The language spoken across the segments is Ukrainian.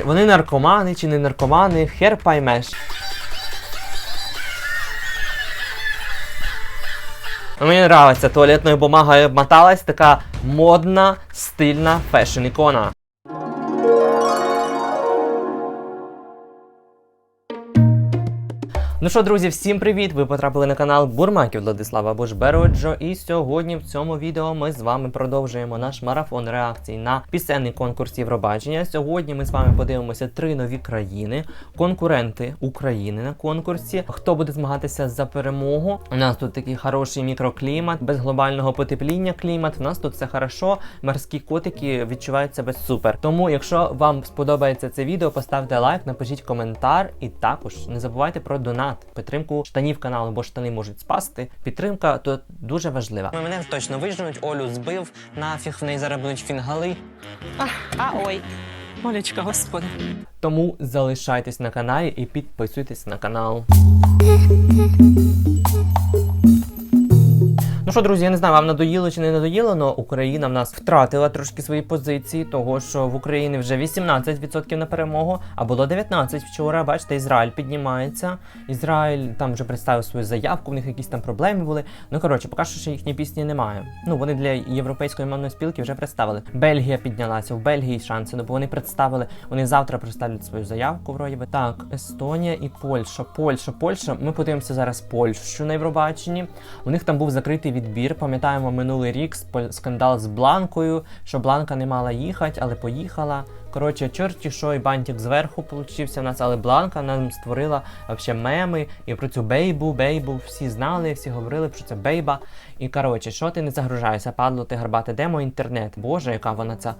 Коротше, вони наркомани чи не наркомани, хер паймеш. Мені подобається, туалетною бумагою обмоталась така модна, стильна фешн-ікона. Ну що, друзі, всім привіт! Ви потрапили на канал Бурмаків Владислава Божбероджо. І сьогодні в цьому відео ми з вами продовжуємо наш марафон реакцій на пісенний конкурс Євробачення. Сьогодні ми з вами подивимося три нові країни, конкуренти України на конкурсі. Хто буде змагатися за перемогу? У нас тут такий хороший мікроклімат, без глобального потепління клімат. У нас тут все хорошо. Морські котики відчувають себе супер. Тому, якщо вам сподобається це відео, поставте лайк, напишіть коментар і також не забувайте про донат, підтримку штанів каналу, бо штани можуть спасти. Підтримка то дуже важлива. Мене точно вижнуть, Олю збив, нафіг в неї зараз будуть фінгали. А ой, Олечка, господи. Тому залишайтесь на каналі і підписуйтесь на канал. Ну що, друзі, я не знаю, вам надоїло чи не надоїло, але Україна в нас втратила трошки свої позиції, того що в Україні вже 18% на перемогу, а було 19% вчора. Бачите, Ізраїль піднімається. Ізраїль там вже представив свою заявку, в них якісь там проблеми були. Ну коротше, поки що ще їхньої пісні немає. Ну вони для європейської мовної спілки вже представили. Бельгія піднялася, в Бельгії шанси, ну бо вони представили. Вони завтра представлять свою заявку, вроді би. Так, Естонія і Польща. Польща, Польща. Ми подивимося зараз Польщу на Євробаченні. У них там був закритий відбір. Пам'ятаємо минулий рік скандал з Бланкою, що Бланка не мала їхати, але поїхала. Коротше, чорті що і бантик зверху получився в нас, але Бланка нам створила вообще меми і про цю бейбу, бейбу всі знали, всі говорили про це бейба. І коротше, що ти не загружаєшся, падло ти гарбати, демо інтернет. Боже, яка вона ця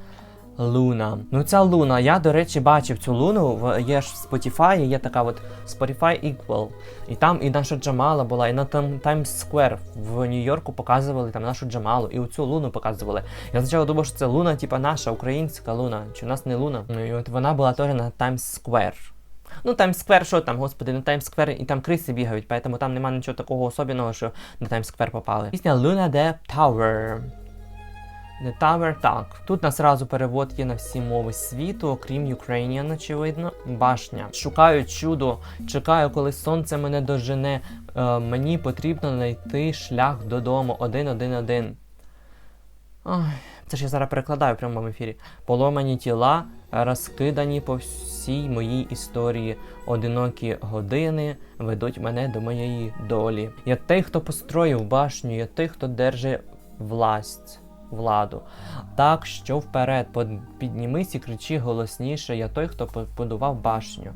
Луна. Ну ця Луна, я, до речі, бачив цю Луну, є ж в Spotify, є така от Spotify Equal. І там і наша Джамала була, і на Times Square в Нью-Йорку показували там нашу Джамалу, і оцю Луну показували. Я спочатку думав, що це Луна, типа наша, українська Луна, чи в нас не Луна. Ну і от вона була теж на Times Square. Ну, Square, що там, господи, на Square і там криси бігають, поэтому там нема нічого такого особливого, що на Square попали. Пісня Luna de Tower. The Tower, так. Тут нас разу перевод є на всі мови світу, окрім Ukrainian, очевидно. Башня. Шукаю чудо, чекаю, коли сонце мене дожене. Е, мені потрібно знайти шлях додому. Один, один, один. Ой, це ж я зараз перекладаю в прямому ефірі. Поломані тіла, розкидані по всій моїй історії. Одинокі години ведуть мене до моєї долі. Я той, хто построїв башню, я той, хто держить власть. Владу. Так що вперед, піднімись і кричи голосніше, я той, хто побудував башню.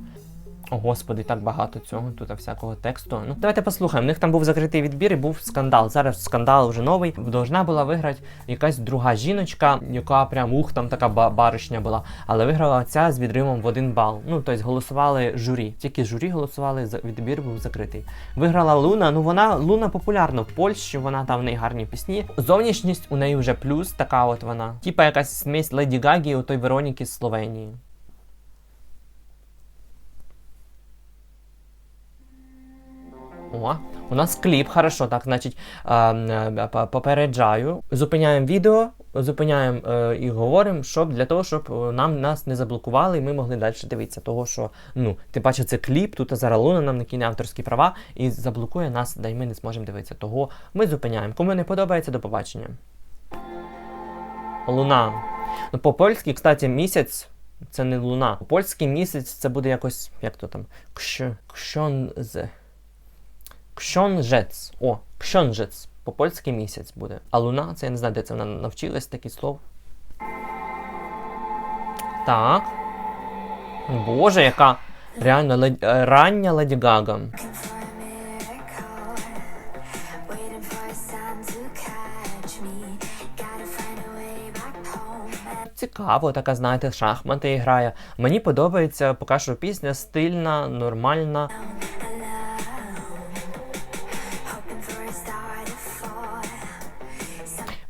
О, господи, так багато цього, тут всякого тексту. Ну, давайте послухаємо. У них там був закритий відбір і був скандал. Зараз скандал вже новий. Должна була виграти якась друга жіночка, яка прям ух, там така баришня була. Але виграла ця з відривом в один бал. Ну, тобто голосували журі. Тільки журі голосували, відбір був закритий. Виграла Луна. Ну вона Луна популярна в Польщі, вона там в неї гарні пісні. Зовнішність у неї вже плюс, така от вона. Типа якась смесь Леді Гагі у той Вероніки з Словенії. О, у нас кліп, хорошо, так, значить, попереджаю. Зупиняємо відео, зупиняємо е, і говоримо, щоб для того, щоб е, нам нас не заблокували, і ми могли далі дивитися. Того, що, ну, ти бачиш, це кліп, тут зараз Луна нам накине авторські права і заблокує нас, да й ми не зможемо дивитися. Того ми зупиняємо. Кому не подобається, до побачення. Луна. Ну, по-польськи, кстати, місяць. Це не луна. Польський місяць це буде якось, як то там, кщ, кщонзе. Кшонжець. О, кшонжець. По-польськи місяць буде. А луна, це я не знаю, де це вона навчилась такі слов. Так. Боже, яка реально лед... е, рання Леді Гага. Цікаво, така, знаєте, шахмати грає. Мені подобається поки що пісня стильна, нормальна.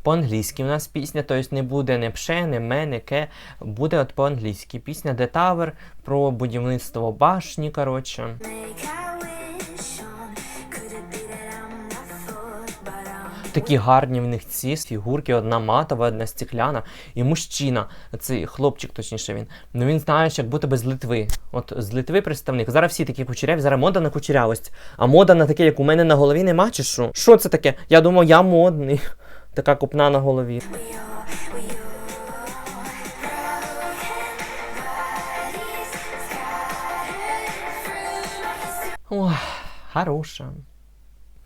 По-англійськи у нас пісня, тобто не буде не пше, не ме, не ке. Буде от по-англійськи. Пісня The Tower про будівництво башні, коротше. Такі гарні в них ці фігурки, одна матова, одна стекляна. І мужчина, цей хлопчик, точніше він. Ну він знаєш, як будто би з Литви. От з Литви представник. Зараз всі такі кучеряві, зараз мода на кучерявость. А мода на таке, як у мене на голові нема, чи що? Що це таке? Я думав, я модний. Така купна на голові. Ох, хороша.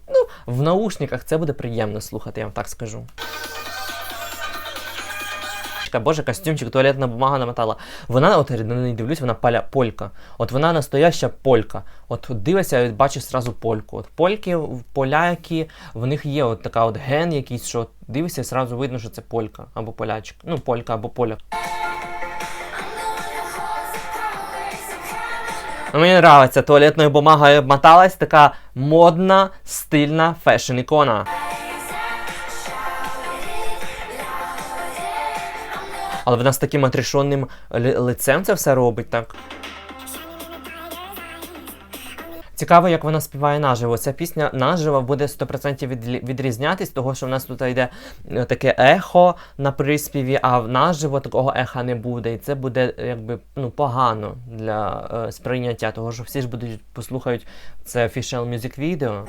Ну, в наушниках це буде приємно слухати, я вам так скажу. Чекай, Боже, костюмчик, туалетна бумага намотала. Вона, от на неї дивлюсь, вона поля, полька. От вона настояща полька. От дивишся і бачиш зразу польку. От польки, поляки, в них є от така от ген якийсь, що дивишся і зразу видно, що це полька або полячик. Ну, полька або поляк. Ну, Мені подобається, туалетною бумагою обмоталась така модна, стильна фешн-ікона. Але вона з таким отрешенним ли- лицем це все робить, так? Цікаво, як вона співає наживо. Ця пісня наживо буде 100% відлі- відрізнятись, того що в нас тут йде е, таке ехо на приспіві, а наживо такого еха не буде. І це буде е, якби ну, погано для е, сприйняття, того що всі ж будуть послухають це official music video.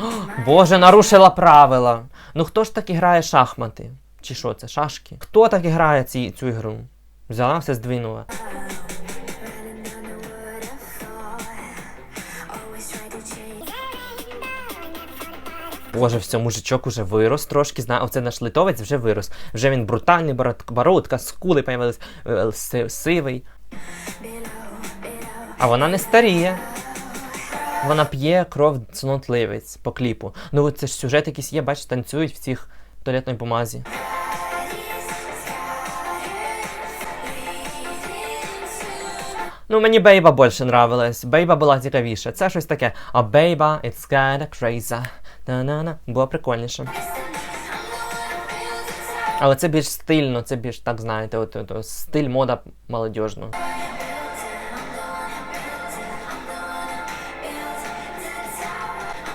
Боже, нарушила правила. Ну хто ж так і грає шахмати? Чи що це? Шашки? Хто так і грає ці, цю ігру? Взяла все здвинула. Боже, все, мужичок уже вирос трошки. Знає, оце наш литовець вже вирос. Вже він брутальний, бород- бородка, скули появились, е, сивий. А вона не старіє. Вона п'є кров цнотливець по кліпу. Ну це ж сюжет якийсь є, бачиш, танцюють в цих туалетній помазі. Ну, мені Бейба більше нравилась. Бейба була цікавіша. Це щось таке. А Бейба, it's kinda crazy. На-на-на. Було прикольніше. Але це більш стильно, це більш, так знаєте, от, от, от стиль мода молодіжну.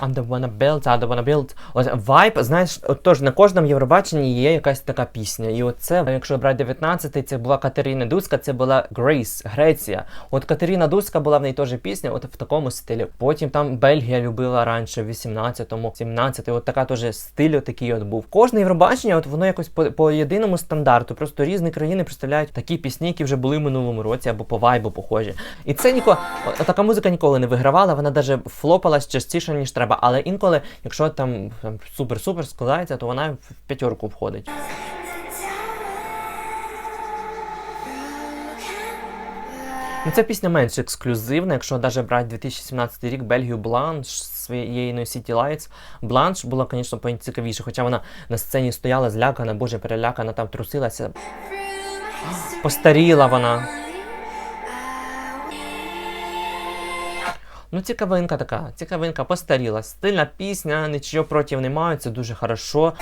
The wanna build, I wanna build. Ось вайб, знаєш, от тож на кожному Євробаченні є якась така пісня. І оце, якщо брати 19-й, це була Катерина Дуська, це була Grace, Греція. От Катерина Дуська була в неї теж пісня, от в такому стилі. Потім там Бельгія любила раніше, в 18-му, 17-й, от така теж стиль такий от був. Кожне Євробачення, от воно якось по, по єдиному стандарту. Просто різні країни представляють такі пісні, які вже були в минулому році, або по вайбу похожі. І це ніколи, така музика ніколи не вигравала, вона навіть флопалась частіше, ніж треба. Але інколи, якщо там, супер-супер складається, то вона в п'ятерку входить. Ну, ця пісня менш ексклюзивна, якщо навіть брати 2017 рік Бельгію Бланш з своєю No City Lights. Бланш була, звісно, цікавіше, хоча вона на сцені стояла злякана, боже, перелякана, там трусилася. Постаріла вона. Ну, цікавинка така, цікавинка, постаріла. Стильна пісня, нічого проти не маю, це дуже хорошо.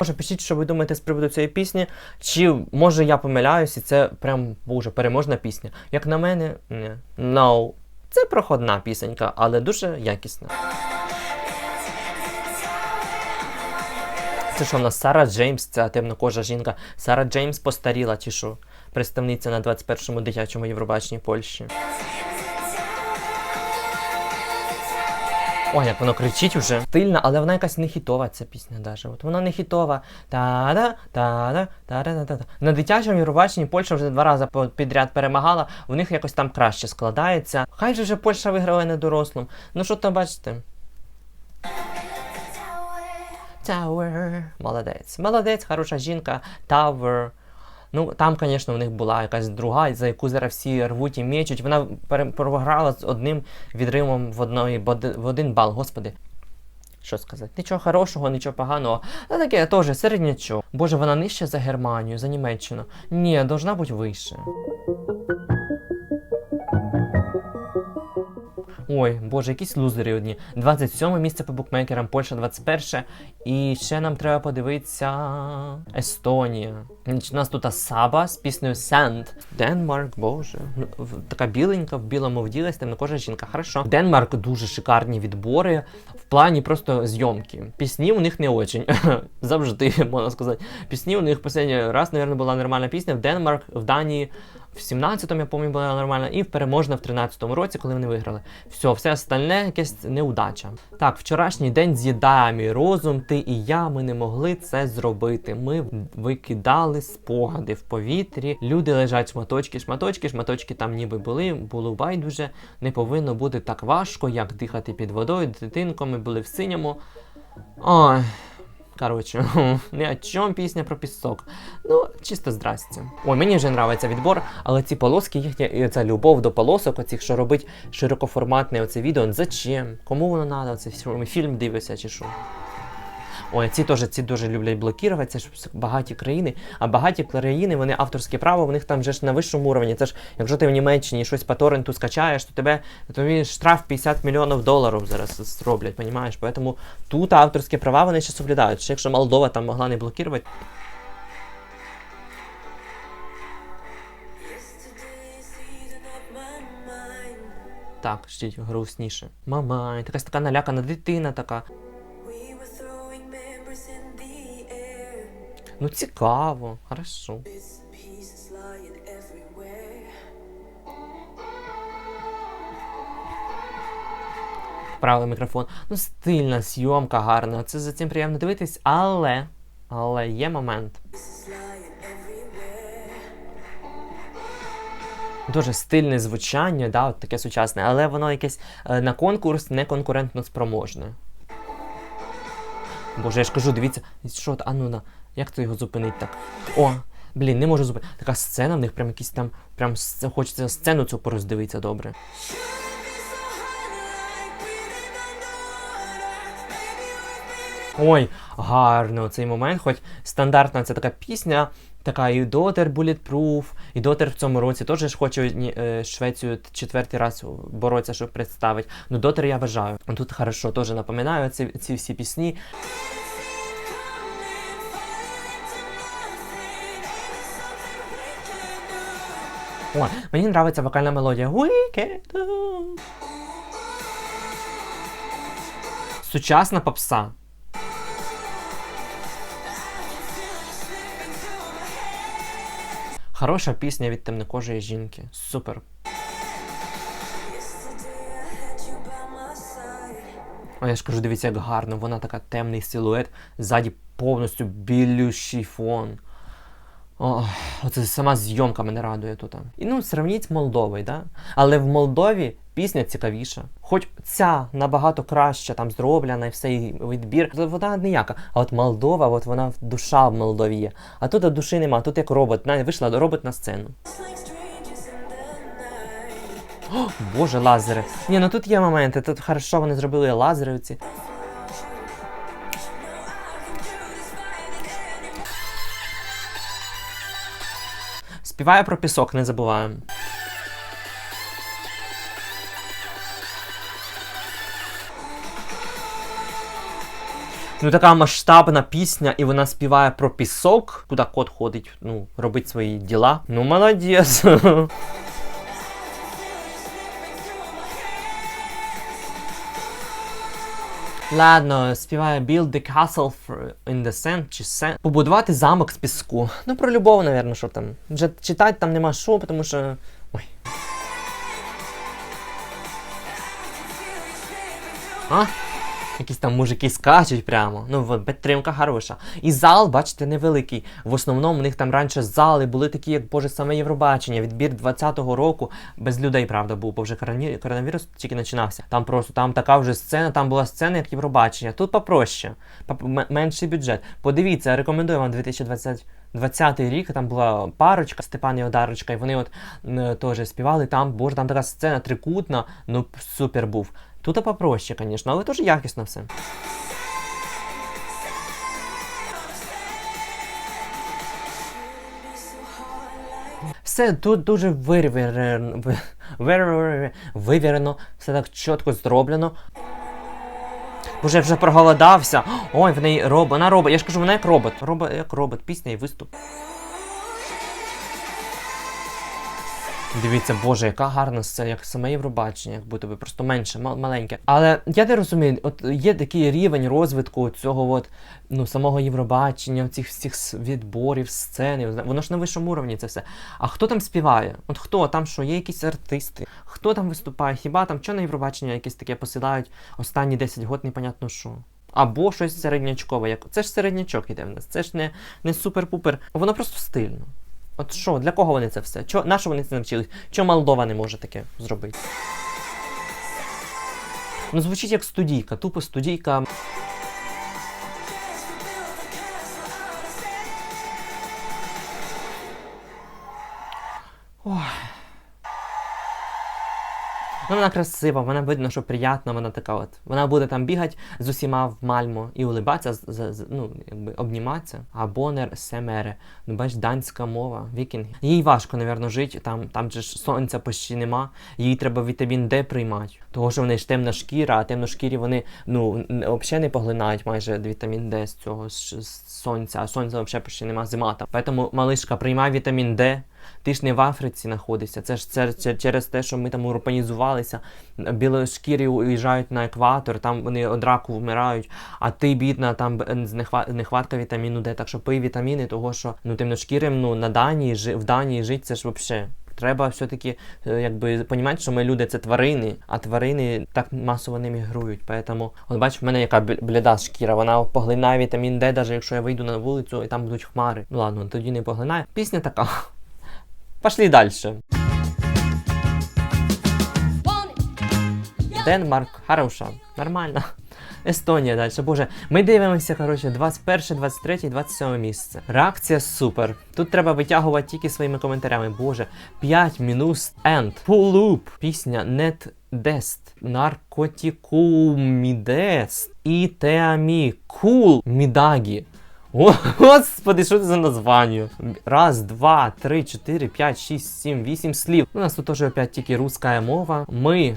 Може, пишіть, що ви думаєте з приводу цієї пісні. Чи може я помиляюсь, і це прям боже, переможна пісня. Як на мене, ні. No. Це проходна пісенька, але дуже якісна. Це що в нас Сара Джеймс, ця темнокожа жінка. Сара Джеймс постаріла, чи що? Представниця на 21-му дитячому Євробаченні Польщі. Ой, як воно кричить уже. Стильна, але вона якась не хітова, ця пісня даже. От вона не хітова. Та-да, та-да, та-да-та-да. На дитячому Євробаченні Польща вже два рази підряд перемагала, у них якось там краще складається. Хай же вже Польща виграла не дорослим. Ну що там бачите? Tower. Молодець. Молодець, хороша жінка. Tower. Ну, там, звісно, в них була якась друга, за яку зараз всі рвуть і мечуть. Вона програла з одним відривом в, одної, в один бал, господи. Що сказати? Нічого хорошого, нічого поганого. А таке теж середнячок. Боже, вона нижче за Германію, за Німеччину. Ні, должна бути вище. Ой, боже, якісь лузери одні. 27 місце по букмекерам, Польща 21. І ще нам треба подивитися. Естонія. У нас тут Саба з піснею Sand. Денмарк, боже. Ну, Така біленька, в білому вділась, темнокожа жінка. Хорошо. Денмарк дуже шикарні відбори. В плані просто зйомки. Пісні у них не очень. Завжди, можна сказати. Пісні у них останній раз, мабуть, була нормальна пісня. В Денмарк, в Данії. В 17-му, я пам'ятаю, була нормальна, і в переможна в 13-му році, коли вони виграли. Все, все остальне якась неудача. Так, вчорашній день з'їдає мій розум, ти і я, ми не могли це зробити. Ми викидали спогади в повітрі. Люди лежать шматочки, шматочки, шматочки там ніби були, було байдуже. Не повинно бути так важко, як дихати під водою. Дитинко, ми були в синьому. Ой. Коротше, не о чому пісня про пісок. Ну, чисто здрасті. Ой, мені вже нравиться відбор, але ці полоски, їхня ця любов до полосок, оцих, що робить широкоформатне оце відео. Зачем? Кому воно треба? Це фільм- дивишся чи що? Ой, ці теж ці дуже люблять блокувати, це ж багаті країни. А багаті країни, вони авторське право, в них там вже ж на вищому уровні. Це ж, якщо ти в Німеччині щось по торренту скачаєш, то тебе тобі штраф 50 мільйонів доларів зараз зроблять, понімаєш? Поэтому тут авторські права вони ще соблюдають. Ще якщо Молдова там могла не блокувати. Так, ждіть, грустніше. Мама, якась така налякана дитина така. Ну цікаво, хорошо. Правий мікрофон. Ну, стильна зйомка гарна. Це за цим приємно дивитись, але. Але є момент. Дуже стильне звучання, да, от таке сучасне, але воно якесь е, на конкурс не конкурентно спроможне. Боже, я ж кажу, дивіться, що, а ну як то його зупинить так? О, блін, не можу зупинити. Така сцена в них прям якісь там, прям хочеться сцену цю пороздивитися добре. Ой, гарно цей момент, хоч стандартна це така пісня, така і Дотер Bulletproof, і Дотер в цьому році теж хоче е, Швецію четвертий раз боротися, щоб представити. Ну, Дотер я бажаю. Тут хорошо, теж напоминаю ці, ці всі пісні. О, мені подобається вокальна мелодія. Wicked. Сучасна попса. Хороша пісня від темнокожої жінки. Супер. О, я ж кажу, дивіться, як гарно. Вона така темний силует, ззаді повністю білющий фон. О, оце сама зйомка мене радує тут. І ну, сравніть з Молдовою, да? Але в Молдові пісня цікавіша. Хоч ця набагато краще там зроблена і все і відбір, вона ніяка. А от Молдова, от вона душа в Молдові є. А тут душі нема, тут як робот. На, вийшла робот на сцену. Night. Боже, лазери. Ні, ну тут є моменти. Тут хорошо вони зробили лазери оці. Співає про пісок, не забуваємо. Ну, така масштабна пісня, і вона співає про пісок, куди кот ходить, ну, робить свої діла. Ну, молодець. Ладно, співає Build the castle in the sand чи sand. Побудувати замок з піску. Ну, про любов, напевно, що там. Вже читати там нема що, тому що. Ой. А? Якісь там мужики скачуть прямо. Ну, підтримка хороша. І зал, бачите, невеликий. В основному в них там раніше зали були такі, як Боже, саме Євробачення. Відбір 20-го року без людей, правда, був, бо вже коронавірус тільки починався. Там просто там така вже сцена, там була сцена, як Євробачення. Тут попроще, менший бюджет. Подивіться, рекомендую вам 2020 20-й рік там була парочка, Степан і Одарочка, і вони от теж співали там, боже, там така сцена трикутна, ну супер був. Тут попроще, звісно, але теж якісно все. Все тут дуже very, вивірено, все так чітко зроблено. Боже, я вже проголодався. Ой, в неї робот, вона робот. Я ж кажу, вона як робот. Робот, як робот, пісня і виступ. Дивіться, боже, яка гарна сцена, як саме Євробачення, як будто би просто менше, мал- маленьке. Але я не розумію, от є такий рівень розвитку цього от, ну, самого Євробачення, цих всіх відборів, сцени. Воно ж на вищому рівні це все. А хто там співає? От хто там що, є якісь артисти? Хто там виступає? Хіба там що на Євробачення якесь таке посилають останні 10 років, непонятно що. Або щось середнячкове. Як... Це ж середнячок іде в нас. Це ж не, не супер-пупер. Воно просто стильно. От що, для кого вони це все? Чо, на що вони це навчились? Чому Молдова не може таке зробити? Ну, звучить як студійка, тупо студійка. Ну, вона красива, вона видно, що приятна, вона така от. Вона буде там бігати з усіма в Мальмо і улибатися, з- ну, якби обніматися. Абонер семере. Ну, бач, данська мова, вікінг. Їй важко, напевно, жити, там, там же ж сонця почти нема. Їй треба вітамін Д приймати. Того, що вони ж темна шкіра, а темношкірі вони ну, взагалі не поглинають майже вітамін Д з цього з, з сонця, а сонця взагалі почти нема зима там. Тому, малишка, приймай вітамін Д. Ти ж не в Африці знаходишся. Це ж це, це через те, що ми там урбанізувалися. Білошкірі уїжджають на екватор, там вони од раку вмирають, а ти, бідна, там нехватка вітаміну Д. Так що пий вітаміни, того що ну темношкірим ну, на Данії, в Данії жити, це ж взагалі. Треба все-таки е, якби понімати, що ми люди це тварини, а тварини так масово не мігрують. Поэтому, от бачиш, в мене яка бл- бліда шкіра, вона поглинає вітамін Д, навіть якщо я вийду на вулицю і там будуть хмари. Ну ладно, тоді не поглинає. Пісня така. Пошли дальше. Денмарк, хороша, нормально. Естонія далі. Боже, ми дивимося, коротше, 21, 23, 27 місце. Реакція супер. Тут треба витягувати тільки своїми коментарями. Боже, 5 мінус end. Pull up. Пісня Net Dest. Наркотикумідест. І теамі. Кул мідагі. Господи, що це за названня? Раз, два, три, чотири, п'ять, шість, сім, вісім слів. У нас тут теж опять тільки руська мова. Ми.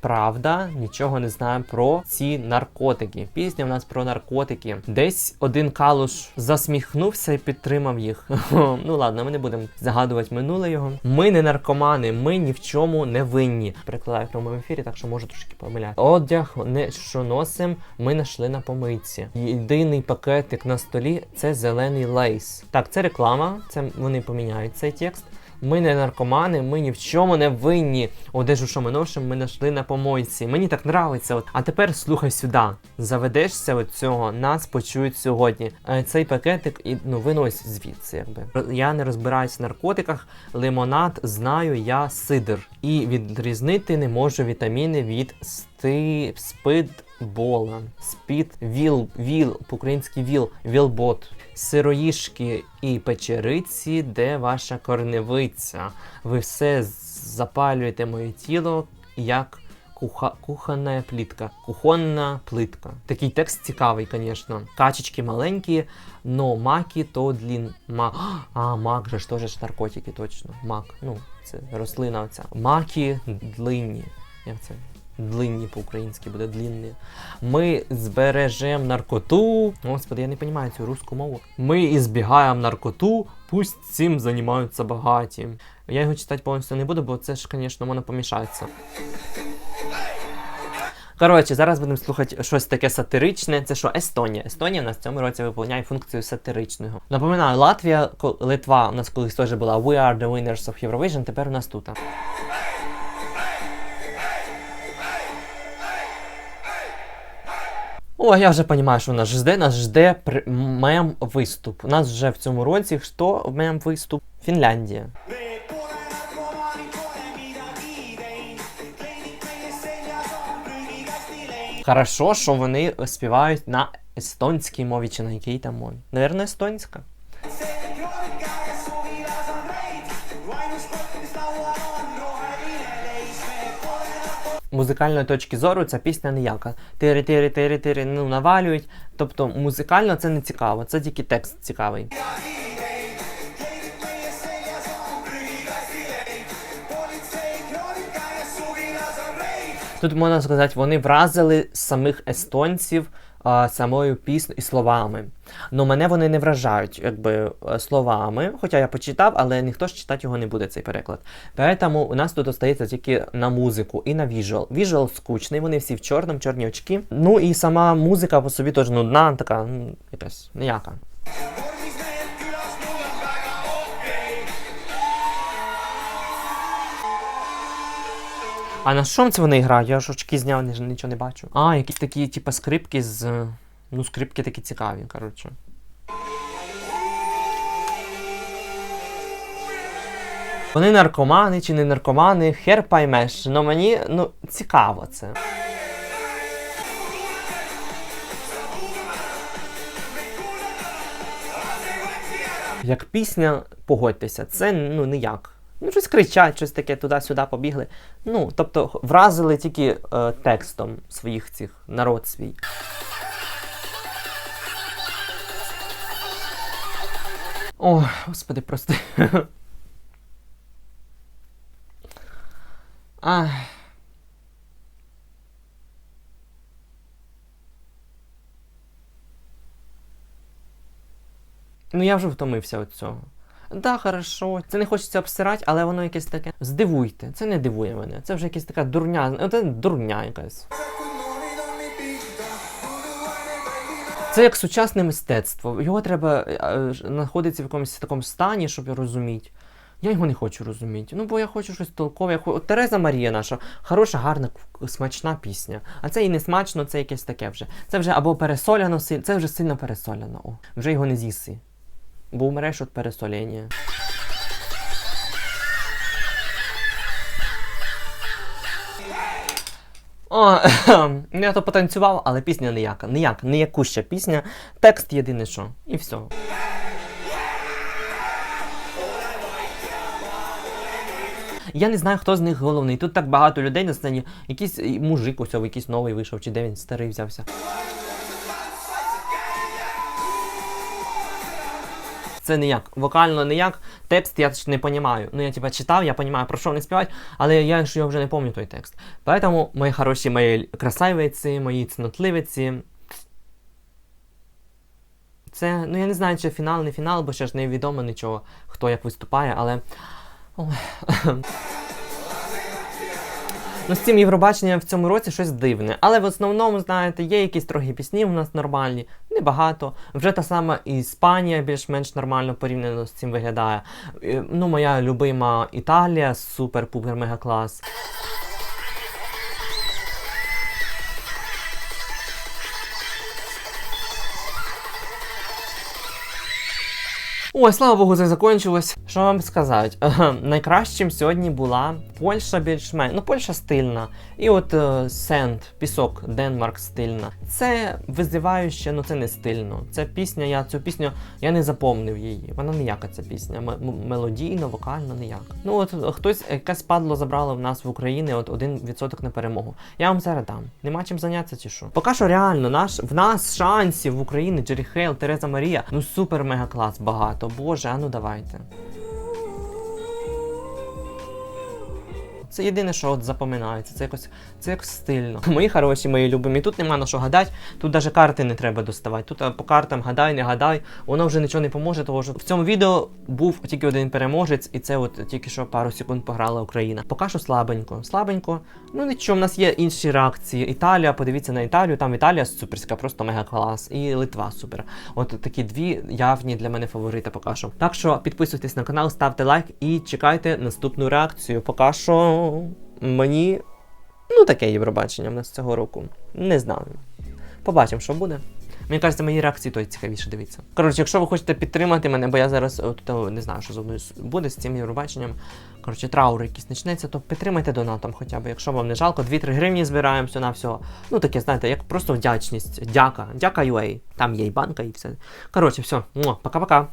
Правда, нічого не знаємо про ці наркотики. Пісня в нас про наркотики. Десь один калуш засміхнувся і підтримав їх. ну ладно, ми не будемо загадувати минуле його. Ми не наркомани, ми ні в чому не винні. Перекладаю в прямому ефірі, так що можу трошки помиляти. Одяг, не що носим, ми знайшли на помийці. Єдиний пакетик на столі це зелений лейс. Так, це реклама. Це вони поміняють цей текст. Ми не наркомани, ми ні в чому не винні. Одежу, що ми носимо, ми знайшли на помойці. Мені так нравиться. От. А тепер слухай сюди. Заведешся от цього, нас почують сьогодні. Е, Цей пакетик і ну винось звідси. Якби я не розбираюсь в наркотиках. Лимонад знаю я сидр. І відрізнити не можу вітаміни від сти... спидбола. Спід віл, віл, по-українськи віл, вілбот. Сироїшки і печериці, де ваша корневиця. Ви все запалюєте моє тіло як куха, кухонна плітка. Кухонна плитка. Такий текст цікавий, звісно. Качечки маленькі, но маки то длін. Ма... А, мак же ж теж ж наркотики, точно. Мак. Ну, це рослина оця. Маки длинні. Як це? Длинні по-українськи буде длінні. Ми збережемо наркоту. Господи, я не розумію цю русську мову. Ми ізбігаємо наркоту, пусть цим займаються багаті. Я його читати повністю не буду, бо це ж, звісно, воно помішається. Коротше, зараз будемо слухати щось таке сатиричне. Це що, Естонія. Естонія в нас в цьому році виповняє функцію сатиричного. Напоминаю, Латвія, Литва у нас колись теж була We are the winners of Eurovision, тепер у нас тут. О, я вже розумію, що нас жде. Нас жде мем виступ. У нас вже в цьому році хто мем виступ? Фінляндія. Хорошо, що вони співають на естонській мові чи на якій там мові. Наверно, естонська. Музикальної точки зору ця пісня ніяка. Тири, тири, тири, тири, ну навалюють. Тобто музикально це не цікаво, це тільки текст цікавий. Тут можна сказати, вони вразили самих естонців а, самою піснею і словами. Ну мене вони не вражають якби е, словами, хоча я почитав, але ніхто ж читати його не буде, цей переклад. Тому у нас тут остається тільки на музику і на віжуал. Віжуал скучний, вони всі в чорному, чорні очки. Ну і сама музика по собі теж нудна, така якась ніяка. А на чому це вони грають? Я ж очки зняв, нічого не бачу. А, якісь такі, типу, скрипки з. Ну, скрипки такі цікаві, коротше. Вони наркомани чи не наркомани, хер поймеш. Ну мені ну, цікаво це. Як пісня, погодьтеся, це ну ніяк. Ну, щось кричать, щось таке туди-сюди побігли. Ну, тобто вразили тільки е, текстом своїх цих народ свій. Ой, господи, прости. Ах. Ну я вже втомився від цього. Да, хорошо, це не хочеться обсирати, але воно якесь таке. Здивуйте, це не дивує мене. Це вже якась така дурня, це дурня якась. Це як сучасне мистецтво. Його треба е, е, знаходитися в якомусь такому стані, щоб розуміти. Я його не хочу розуміти. Ну, бо я хочу щось толкове. Я хо- От Тереза Марія наша, хороша, гарна, смачна пісня. А це і не смачно, це якесь таке вже. Це вже або пересоляно, це вже сильно пересоляно. О, вже його не з'їси. Бо вмреш від пересолення. О, я то потанцював, але пісня ніяка. Ніяк, ніякуща пісня. Текст єдине що. І все. Я не знаю, хто з них головний. Тут так багато людей на сцені. Якийсь мужик ось якийсь новий вийшов, чи де він старий взявся. Це ніяк. Вокально ніяк. Текст я не розумію. Ну я типа читав, я розумію, про що вони співають, але я його вже не пам'ятаю той текст. Поэтому, мої хороші, мої красавиці, мої цнотливиці. Це, ну я не знаю, чи фінал, не фінал, бо ще ж не відомо нічого, хто як виступає, але. Ну, з цим Євробаченням в цьому році щось дивне. Але в основному, знаєте, є якісь трохи пісні у нас нормальні, небагато. Вже та сама Іспанія більш-менш нормально порівняно з цим виглядає. Е, Ну, моя любима Італія, супер-пупер мега клас. Ой, слава Богу, це закінчилось. Що вам сказати? Найкращим сьогодні була Польща більш-менш. Ну, Польща стильна. І от е, Сент, пісок, Денмарк стильна. Це визивающе, ну це не стильно. Це пісня, я цю пісню я не запомнив її. Вона ніяка ця пісня. М- мелодійно, вокально, ніяка. Ну от е, хтось, якась падло забрала в нас в Україні от 1% на перемогу. Я вам зараз дам. Нема чим зайнятися чи що. Поки що реально, наш, в нас шансів в Україні, Джері Хейл, Тереза Марія. Ну супер мега клас багато. Боже, а ну давайте. Це єдине, що от запоминається. Це якось це якось стильно. Мої хороші, мої любимі. Тут нема на що гадати, тут навіть карти не треба доставати. Тут по картам гадай, не гадай, воно вже нічого не поможе, тому що в цьому відео був тільки один переможець, і це от тільки що пару секунд пограла Україна. Поки що слабенько. Слабенько. Ну нічого, в нас є інші реакції. Італія, подивіться на Італію, там Італія суперська, просто мега клас. І Литва супер. От такі дві явні для мене фаворити поки що. Так що підписуйтесь на канал, ставте лайк і чекайте наступну реакцію. Поки що мені ну таке Євробачення в нас цього року. Не знаю. Побачимо, що буде. Мені кажеться, мої реакції то цікавіше дивіться. Коротше, якщо ви хочете підтримати мене, бо я зараз от, не знаю, що зо мною буде з цим Євробаченням. Коротше, траур якийсь почнеться, то підтримайте донатом хоча б, якщо вам не жалко, 2-3 гривні збираємо все на всього. Ну таке, знаєте, як просто вдячність. Дяка. Дяка UA. Там є і банка, і все. Коротше, все. Пока-пока.